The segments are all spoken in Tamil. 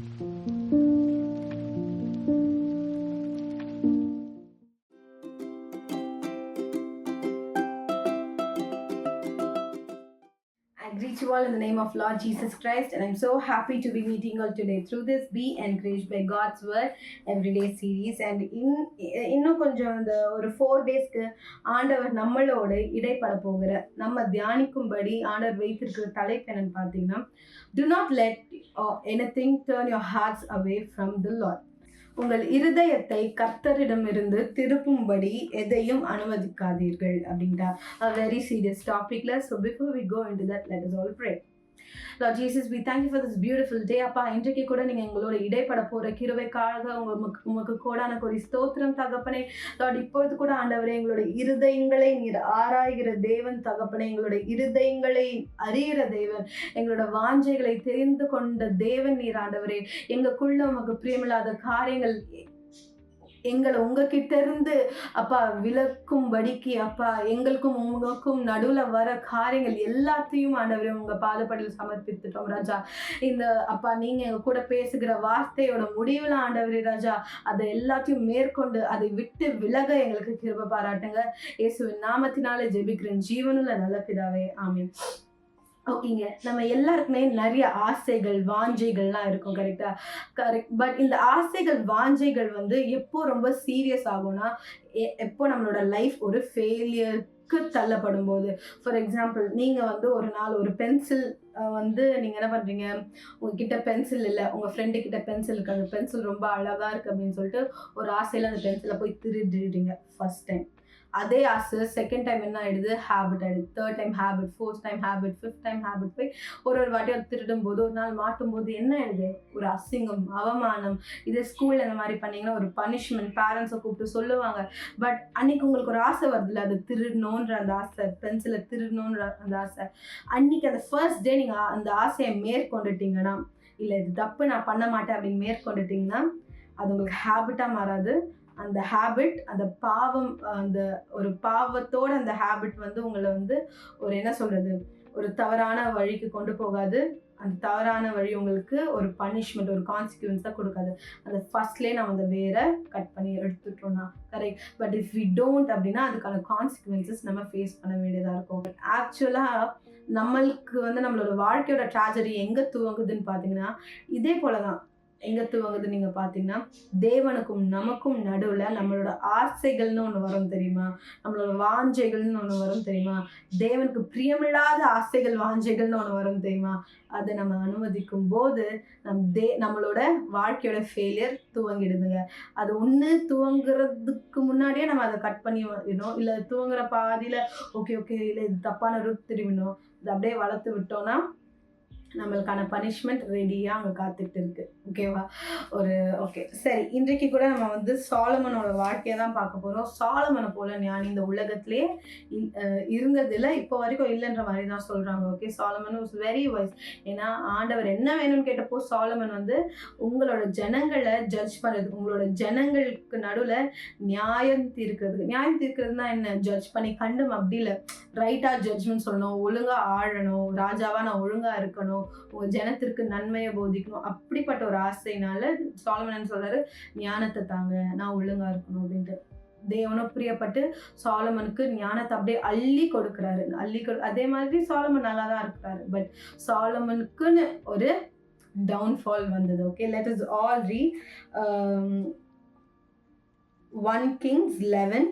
Thank you. You all in the name of Lord Jesus Christ, and I'm so happy to be meeting all today through this Be Encouraged by God's Word Everyday series. And in இன்னும் கொஞ்சம் இந்த ஒரு ஃபோர் டேஸ்க்கு ஆண்டவர் நம்மளோடு இடைப்பட போகிற நம்ம தியானிக்கும்படி ஆண்டவர் வைத்திருக்கிற தலைப்பு என்னன்னு பார்த்தீங்கன்னா do not let anything turn your hearts away from the Lord உங்கள் இருதயத்தை கர்த்தரிடமிருந்து திருப்பும்படி எதையும் அனுமதிக்காதீர்கள் அப்படின்ட்டா வெரி சீரியஸ் டாபிக்ல so before we go into that let us all pray Lord Jesus we thank you for this beautiful day. அப்பா இன்றைக்கு கூட நீங்கள் எங்களோட இடைப்பட போகிற கிருவைக்காக உங்களுக்கு உமக்கு கோடான கொடி ஸ்தோத்திரம் தகப்பனே லார்ட் இப்பொழுது கூட ஆண்டவரே எங்களோட இருதயங்களை நீர் ஆராய்கிற தேவன் தகப்பனே எங்களோட இருதயங்களை அறிகிற தேவன் எங்களோட வாஞ்சைகளை தெரிந்து கொண்ட தேவன் நீர் ஆண்டவரே எங்களுக்குள்ள உமக்கு பிரியமில்லாத காரியங்கள் எங்களை உங்ககிட்ட இருந்து அப்பா விளக்கும்படிக்கு அப்பா எங்களுக்கும் உங்களுக்கும் நடுவில் வர காரியங்கள் எல்லாத்தையும் ஆண்டவரே உங்க பாதப்படியில் சமர்ப்பித்துட்டோம் ராஜா. இந்த அப்பா நீங்க எங்க கூட பேசுகிற வார்த்தையோட முடிவில் ஆண்டவரே ராஜா அதை எல்லாத்தையும் மேற்கொண்டு அதை விட்டு விலக எங்களுக்கு கிருப பாராட்டுங்க. இயேசுவின் நாமத்தினாலே ஜெபிக்கிறேன். ஜீவனுள்ள நல்ல பிதாவே. ஆமீன். ஓகேங்க. நம்ம எல்லாருக்குமே நிறைய ஆசைகள் வாஞ்சைகள்லாம் இருக்கும் கரெக்டாக கரெக்ட் பட் இந்த ஆசைகள் வாஞ்சைகள் வந்து எப்போ ரொம்ப சீரியஸ் ஆகும்னா எ- எப்போ நம்மளோட லைஃப் ஒரு ஃபெயிலியருக்கு தள்ளப்படும் போது ஃபார் எக்ஸாம்பிள் நீங்கள் வந்து ஒரு நாள் ஒரு பென்சில் வந்து நீங்கள் என்ன பண்ணுறீங்க உங்ககிட்ட பென்சில் இல்லை. உங்கள் ஃப்ரெண்டு கிட்ட பென்சில் இருக்கு. அந்த பென்சில் ரொம்ப அழகாக இருக்குது அப்படின்னு சொல்லிட்டு ஒரு ஆசையில் அந்த பென்சிலை போய் திருடிடுறீங்க ஃபர்ஸ்ட் டைம் அதே ஆசை செகண்ட் டைம் என்ன ஆயிடுது? ஹேபிட் ஆயிடுது. Third time habit fourth time habit fifth time habit போய் ஒரு ஒரு வாட்டி அது திருடும் போது ஒரு நாள் மாட்டும் போது என்ன ஆயிடுது? ஒரு அசிங்கம் அவமானம். இதே ஸ்கூல்ல இந்த மாதிரி பண்ணீங்கன்னா ஒரு பனிஷ்மெண்ட் பேரண்ட்ஸை கூப்பிட்டு சொல்லுவாங்க. பட் அன்னைக்கு உங்களுக்கு ஒரு ஆசை வருதுல்ல? அது திருடணுன்ற அந்த ஆசை பென்சிலை திருடணுன்ற அந்த ஆசை. அன்னைக்கு அந்த ஃபர்ஸ்ட் டே நீங்கள் அந்த ஆசையை மேற்கொண்டுட்டீங்கன்னா இல்லை இது தப்பு நான் பண்ண மாட்டேன் அப்படின்னு மேற்கொண்டுட்டீங்கன்னா அது உங்களுக்கு ஹேபிட்டாக மாறாது. அந்த ஹேபிட் அந்த பாவம் அந்த ஒரு பாவத்தோட அந்த ஹேபிட் வந்து உங்களை வந்து ஒரு என்ன சொல்கிறது ஒரு தவறான வழிக்கு கொண்டு போகாது. அந்த தவறான வழி உங்களுக்கு ஒரு பனிஷ்மெண்ட் ஒரு கான்சிக்வன்ஸ் தான் கொடுக்காது. அந்த ஃபர்ஸ்ட்லேயே நம்ம அந்த வேரை கட் பண்ணி எடுத்துட்டோம்னா correct but if we don't அப்படின்னா அதுக்கான கான்சிக்வன்சஸ் நம்ம ஃபேஸ் பண்ண வேண்டியதாக இருக்கும். ஆக்சுவலாக நம்மளுக்கு வந்து நம்மளோட வாழ்க்கையோட ட்ராஜடி எங்கே துவங்குதுன்னு பார்த்தீங்கன்னா இதே போல தான் எங்கே துவங்குது நீங்கள் பார்த்தீங்கன்னா தேவனுக்கும் நமக்கும் நடுவில் நம்மளோட ஆசைகள்னு ஒன்று வரும் தெரியுமா? நம்மளோட வாஞ்சைகள்னு ஒன்று வரும் தெரியுமா? தேவனுக்கு பிரியமில்லாத ஆசைகள் வாஞ்சைகள்னு ஒன்று வரும் தெரியுமா? அதை நம்ம அனுமதிக்கும் போது நம் தே நம்மளோட வாழ்க்கையோட ஃபெயிலியர் துவங்கிடுதுங்க. அது ஒன்று துவங்குறதுக்கு முன்னாடியே நம்ம அதை கட் பண்ணி விடணும் இல்லை துவங்குற பாதியில் ஓகே ஓகே இல்லை இது தப்பான ரூட் திரும்பினோம் இதை அப்படியே வளர்த்து விட்டோம்னா நம்மளுக்கான பனிஷ்மெண்ட் ரெடியாக அங்கே காத்துட்டு இருக்கு ஓகேவா ஒரு ஓகே சரி இன்றைக்கு கூட நம்ம வந்து சாலமனோட வாழ்க்கையை தான் பார்க்க போகிறோம் சாலமனை போல ஞானி இந்த உலகத்திலே இ- அஹ் இருந்ததில்ல இப்போ வரைக்கும் இல்லைன்ற மாதிரி தான் சொல்கிறாங்க okay Solomon is very wise ஏன்னா ஆண்டவர் என்ன வேணும்னு கேட்டப்போ சாலமன் வந்து உங்களோட ஜனங்களை ஜட்ஜ் பண்ணுறது உங்களோட ஜனங்களுக்கு நடுவில் நியாயம் தீர்க்கிறதுக்கு நியாயம் தீர்க்கிறதுனா என்ன? ஜட்ஜ் பண்ணி கண்டும் அப்படி இல்லை. ரைட்டா ஜட்ஜ்மெண்ட் சொல்லணும் ஒழுங்காக ஆழணும் ராஜாவாக நான் ஒழுங்காக இருக்கணும் உங்க ஜனத்திற்கு நன்மையை போதிக்கணும் அப்படிப்பட்ட ஒரு ஆசைனால சாலமன் சொல்றாரு ஞானத்தை தாங்க நான் ஒழுங்கா இருக்கணும் அப்படின்ட்டு. தேவனும் பிரியப்பட்டு சாலமனுக்கு ஞானத்தை அப்படியே அள்ளி கொடுக்குறாரு. அள்ளி கொடு அதே மாதிரி சாலமன் நல்லா தான் இருக்கிறாரு. பட் சாலமனுக்குன்னு ஒரு டவுன்ஃபால் வந்தது okay let us all read one Kings eleven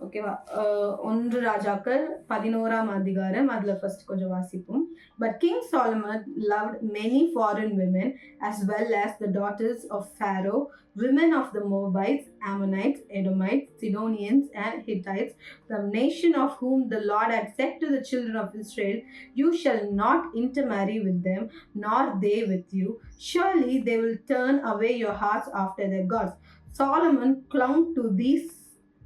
ஓகேவா அஹ் ஒன்று ராஜாக்கள் பதினோராம் அதிகாரம் அதில் ஃபர்ஸ்ட் கொஞ்சம் வாசிப்போம் but king Solomon loved many foreign women as well as the daughters of Pharaoh, women of the Moabites, Ammonites, Edomites, Sidonians, and Hittites, the nation of whom the Lord had said to the children of Israel, You shall not intermarry with them, nor they with you. Surely they will turn away your hearts after their gods. Solomon clung to these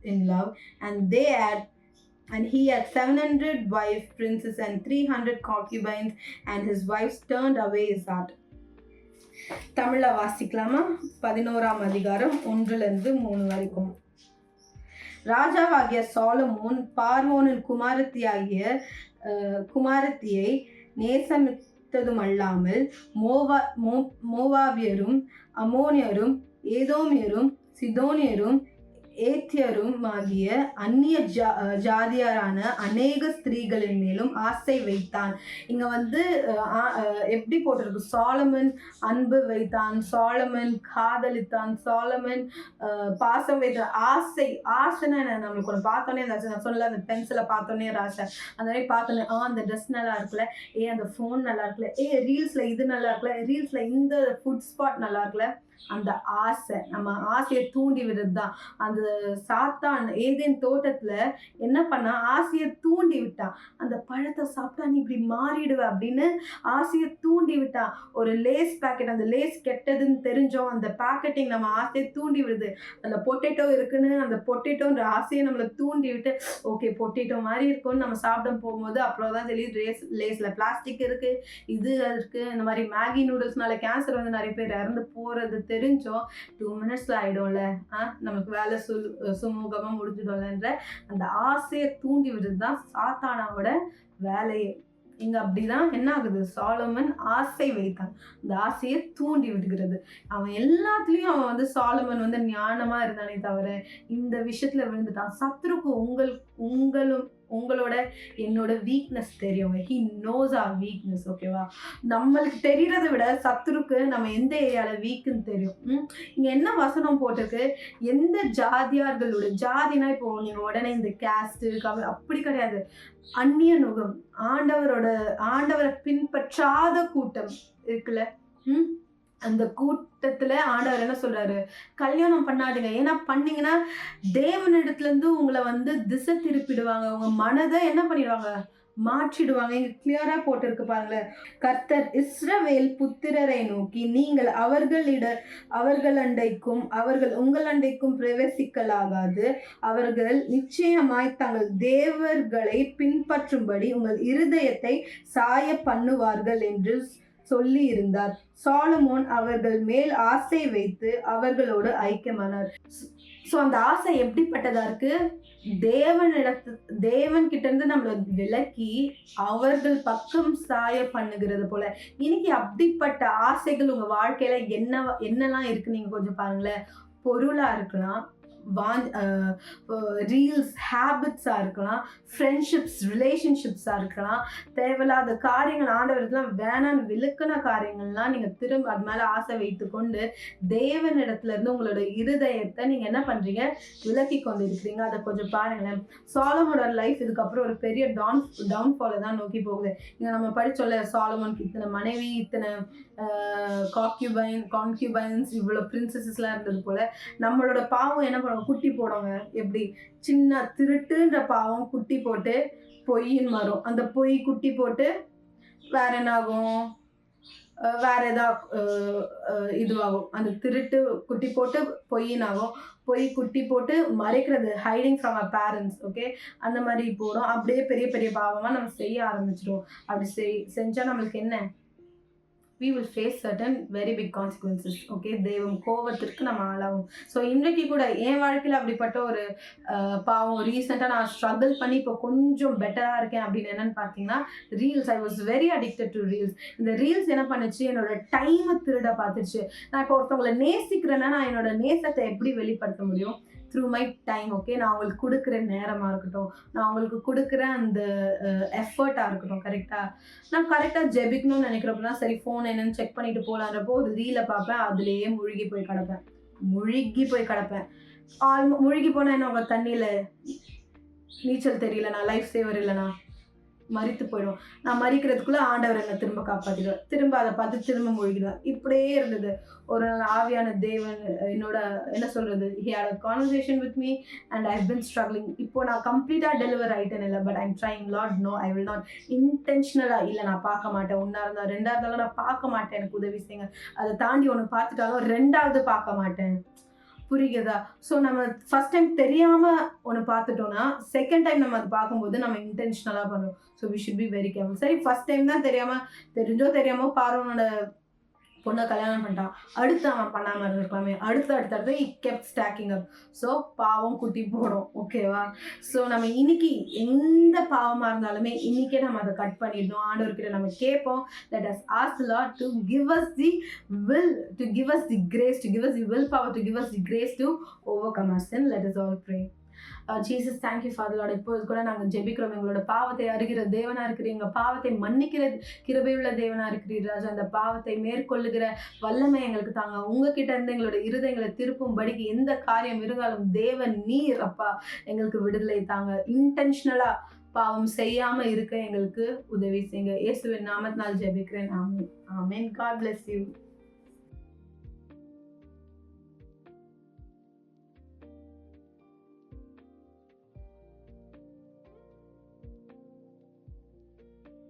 in love, and they had and he had 700 wife princes and 300 concubines and his wives turned away his heart. தமிழை வாசிக்கலாமா? பதினோராம் அதிகாரம் ஒன்றிலிருந்து மூணு வரைக்கும். ராஜாவாகிய சாலமோன் பார்வோனின் குமாரத்தியாகிய ஆகிய குமாரத்தியை நேசமித்த அல்லாமல் மோவா மோ மோவாவியரும் அமோனியரும் ஏதோமியரும் சிதோனியரும் ஏத்தியரும் ஆகிய அந்நிய ஜா ஜாதியாரான அநேக ஸ்திரீகளின் மேலும் ஆசை வைத்தான். இங்க வந்து எப்படி போட்டிருக்கு? சாலமன் அன்பு வைத்தான் சாலமன் காதலித்தான் சாலமன் பாசம் வைத்தான் ஆசை ஆசைன்னா நம்மளுக்கு ஒன்று பார்த்தோன்னே அந்த நான் சொல்லல அந்த பென்சிலை பார்த்தோன்னே ஒரு ஆசை. அந்த மாதிரி பார்த்தோன்னே ஆ அந்த ட்ரெஸ் நல்லா இருக்குல்ல ஏ அந்த ஃபோன் நல்லா இருக்குல்ல ஏ ரீல்ஸில் இது நல்லா இருக்குல்ல ரீல்ஸில் இந்த ஃபுட் ஸ்பாட் நல்லா இருக்குல்ல அந்த ஆசை நம்ம ஆசையை தூண்டி விடுறது தான் அந்த சாத்தான் ஏதேன் தோட்டத்தில் என்ன பண்ணா ஆசையை தூண்டி விட்டான் அந்த பழத்தை சாப்பிட்டா நீ இப்படி மாறிடுவ அப்படின்னு ஆசையை தூண்டி விட்டான் ஒரு லேஸ் பேக்கெட் அந்த லேஸ் கெட்டதுன்னு தெரிஞ்சோம் அந்த பேக்கெட்டிங் நம்ம ஆசையை தூண்டி விடுது. அந்த பொட்டேட்டோ இருக்குன்னு அந்த பொட்டேட்டோன்ற ஆசையை நம்மளை தூண்டி விட்டு ஓகே பொட்டேட்டோ மாதிரி இருக்கும்னு நம்ம சாப்பிட போகும்போது அப்புறம் தான் தெரியுது லேஸ் லேஸில் பிளாஸ்டிக் இருக்குது இது இருக்குது இந்த மாதிரி மேகி நூடுல்ஸ்னால கேன்சர் வந்து நிறைய பேர் இறந்து போகிறது தெரிஞ்சோம். டூ மினிட்ஸ் ஆகிடும்ல ஆ நமக்கு வேலை சு சுமூகமாக முடிஞ்சிடும்லன்ற அந்த ஆசையை தூண்டி விடுறது தான் சாத்தானாவோட வேலையே. இங்கே அப்படிதான் என்ன ஆகுது? சாலமன் ஆசை வைத்தான். அந்த ஆசையை தூண்டி விடுகிறது. அவன் எல்லாத்துலேயும் அவன் வந்து சாலமன் வந்து ஞானமாக இருந்தானே தவிர இந்த விஷயத்தில் விழுந்துட்டான். சத்ருக்கு உங்கள் உங்களும் உங்களோட என்னோட வீக்னஸ் தெரியும் ஹி நோஸ் ஆர் வீக்னஸ் ஓகேவா நம்மளுக்கு தெரியறதை விட சத்துருக்கு நம்ம எந்த ஏரியாவில் வீக்குன்னு தெரியும். ம்? என்ன வசனம் போட்டிருக்கு? எந்த ஜாதியார்களோட ஜாதினா இப்போ நீங்கள் உடனே இந்த கேஸ்ட்டு கேஸ்ட் அப்படி கிடையாது. அந்நிய நுகம் ஆண்டவரோட ஆண்டவரை பின்பற்றாத கூட்டம் இருக்குல்ல? ம்? அந்த கூட்டத்தில் ஆண்டவர் என்ன சொல்கிறாரு கல்யாணம் பண்ணாதீங்க. ஏன்னா பண்ணீங்கன்னா தேவனிடத்துலேருந்து உங்களை வந்து திசை திருப்பிடுவாங்க. உங்கள் மனதை என்ன பண்ணிடுவாங்க? மாற்றிடுவாங்க. இங்க கிளியரா போட்டிருக்கு பாருங்களேன். கர்த்தர் இஸ்ரவேல் புத்திரரை நோக்கி நீங்கள் அவர்களிட அவர்கள் அண்டைக்கும் அவர்கள் உங்கள் அண்டைக்கும் பிரவேசிக்கலாகாது. அவர்கள் நிச்சயமாய் தங்கள் தேவர்களை பின்பற்றும்படி உங்கள் இருதயத்தை சாய பண்ணுவார்கள் என்று சொல்லி இருந்தார் சாலமோன் அவர்கள் மேல் ஆசை வைத்து அவர்களோடு ஐக்கியமானார். ஸோ அந்த ஆசை எப்படிப்பட்டதா இருக்கு? தேவனிடத்து தேவன் கிட்ட இருந்து நம்மளை விலக்கி அவர்கள் பக்கம் சாய பண்ணுகிறது போல. இன்னைக்கு அப்படிப்பட்ட ஆசைகள் உங்க வாழ்க்கையில என்ன என்னெல்லாம் இருக்கு? நீங்க கொஞ்சம் பாருங்களேன். பொருளா இருக்கலாம் வாஞ் ரீல்ஸ் ஹேபிட்ஸாக இருக்கலாம் ஃப்ரெண்ட்ஷிப்ஸ் ரிலேஷன்ஷிப்ஸாக இருக்கலாம். தேவையில்லாத காரியங்கள் ஆண்டவருக்குலாம் வேணான்னு விழுக்கின காரியங்கள்லாம் நீங்கள் திரும்ப அது மேலே ஆசை வைத்து கொண்டு உங்களோட இருதயத்தை நீங்கள் என்ன பண்ணுறீங்க விலக்கி கொண்டு இருக்கிறீங்க அதை கொஞ்சம் பாருங்களேன். சாலமோட லைஃப் இதுக்கப்புறம் ஒரு பெரிய டவுன் டவுன்ஃபாலை தான் நோக்கி போகுது. இங்கே நம்ம படித்தோம்ல சாலமோனுக்கு இத்தனை மனைவி இத்தனை காக்யூபைன் கான்கியூபைன்ஸ் இவ்வளோ பிரின்சஸஸ்லாம் இருந்தது போல் நம்மளோட பாவம் என்ன பண்ணுவோம் குட்டி போடுவாங்க. எப்படி? சின்ன திருட்டுன்ற பாவம் குட்டி போட்டு பொய்ன்னு வரும் அந்த பொய் குட்டி போட்டு வேற என்ன ஆகும் வேற ஏதா இதுவாகும். அந்த திருட்டு குட்டி போட்டு பொய்னாகும். பொய் குட்டி போட்டு மறைக்கிறது hiding from a parents okay அந்த மாதிரி போடும். அப்படியே பெரிய பெரிய பாவமாக நம்ம செய்ய ஆரம்பிச்சிடுவோம். அப்படி செய் செஞ்சால் நம்மளுக்கு என்ன? We will face certain very big consequences okay தெய்வம் கோவத்திற்கு நம்ம ஆளாகும். ஸோ இன்றைக்கு கூட என் வாழ்க்கையில் அப்படிப்பட்ட ஒரு பாவம் ரீசெண்டாக நான் ஸ்ட்ரகிள் பண்ணி இப்போ கொஞ்சம் பெட்டராக இருக்கேன் அப்படின்னு என்னென்னு பார்த்தீங்கன்னா reels I was very addicted to reels இந்த ரீல்ஸ் என்ன பண்ணுச்சு? என்னோட டைமை திருட பார்த்துச்சு. நான் இப்போ ஒருத்தவங்களை நேசிக்கிறேன்னா நான் என்னோட நேசத்தை எப்படி வெளிப்படுத்த முடியும்? த்ரூ மை டைம் ஓகே நான் அவங்களுக்கு கொடுக்குற நேரமாக இருக்கட்டும் நான் அவங்களுக்கு கொடுக்குற அந்த எஃபர்ட்டாக இருக்கட்டும் கரெக்டாக நான் கரெக்டாக ஜெபிக்கணும்னு நினைக்கிறப்பனா சரி ஃபோன் என்னன்னு செக் பண்ணிட்டு போகலான்றப்போ ஒரு ரீலை பார்ப்பேன் அதுலேயே முழுகி போய் கிடப்பேன். முழுகி போய் கிடப்பேன். ஆல்மோ முழுகி போனால் என்ன உங்கள் தண்ணியில் நீச்சல் தெரியலண்ணா லைஃப் சேவர் இல்லைண்ணா? மறித்து போயிடும். நான் மறிக்கிறதுக்குள்ள ஆண்டவர் என்னை திரும்ப காப்பாற்றிடுவார் திரும்ப அதை பார்த்து திரும்ப மூழ்கிடுவார். இப்படியே இருந்தது. ஒரு நாள் ஆவியான தேவன் என்னோட என்ன சொல்றது? He had a conversation with me and I been struggling இப்போ நான் கம்ப்ளீட்டாக டெலிவர் ஆயிட்டேன் இல்லை but I'm trying lot no I will not இன்டென்ஷனலாக இல்லை நான் பார்க்க மாட்டேன். ஒன்றா இருந்தால் ரெண்டாக இருந்தாலும் நான் பார்க்க மாட்டேன். எனக்கு உதவி செய்யுங்க. அதை தாண்டி ஒன்று பார்த்துட்டாலும் ரெண்டாவது பார்க்க மாட்டேன். புரியுதா ஸோ நம்ம ஃபர்ஸ்ட் டைம் தெரியாமல் ஒன்று பார்த்துட்டோம்னா செகண்ட் டைம் நம்ம அதை பார்க்கும்போது நம்ம இன்டென்ஷனலாக பண்ணுவோம். So we should be very careful சரி ஃபர்ஸ்ட் டைம் தான் தெரியாமல் தெரிஞ்சோ தெரியாமல் பார்வனோட பொண்ணை கல்யாணம் பண்ணிட்டான். அடுத்து அவன் பண்ணாமல் இருந்திருக்கலாமே. அடுத்து அடுத்து அடுத்து கெப்ட் ஸ்டாக்கிங் அப் ஸோ பாவம் குட்டி போடும். ஓகேவா ஸோ நம்ம இன்னைக்கு எந்த பாவமாக இருந்தாலுமே இன்னைக்கே நம்ம அதை கட் பண்ணிடணும். ஆண்டவர்கிட்ட நம்ம கேட்போம். Let us ask Lord to give us the will to give us the grace to give us the will power to give us the grace to overcome us then let us all pray Jesus thank you ஃபாதரோட இப்போது கூட நாங்கள் ஜெபிக்கிறோம். எங்களோட பாவத்தை அறிகிற தேவனாக இருக்கிறீங்க பாவத்தை மன்னிக்கிற கிருபையுள்ள தேவனா இருக்கிறீர் ராஜா. அந்த பாவத்தை மேற்கொள்ளுகிற வல்லமை எங்களுக்கு தாங்க. உங்ககிட்ட இருந்து எங்களோட இருதயங்களை திருப்பும்படிக்கு எந்த காரியம் இருந்தாலும் தேவன் நீர் அப்பா எங்களுக்கு விடுதலை தாங்க. இன்டென்ஷனலாக பாவம் செய்யாம இருக்க எங்களுக்கு உதவி செய்யுங்க. இயேசுவின் நாமத்தினால் ஜெபிக்கிறேன். ஆமீன். ஆமீன். God bless you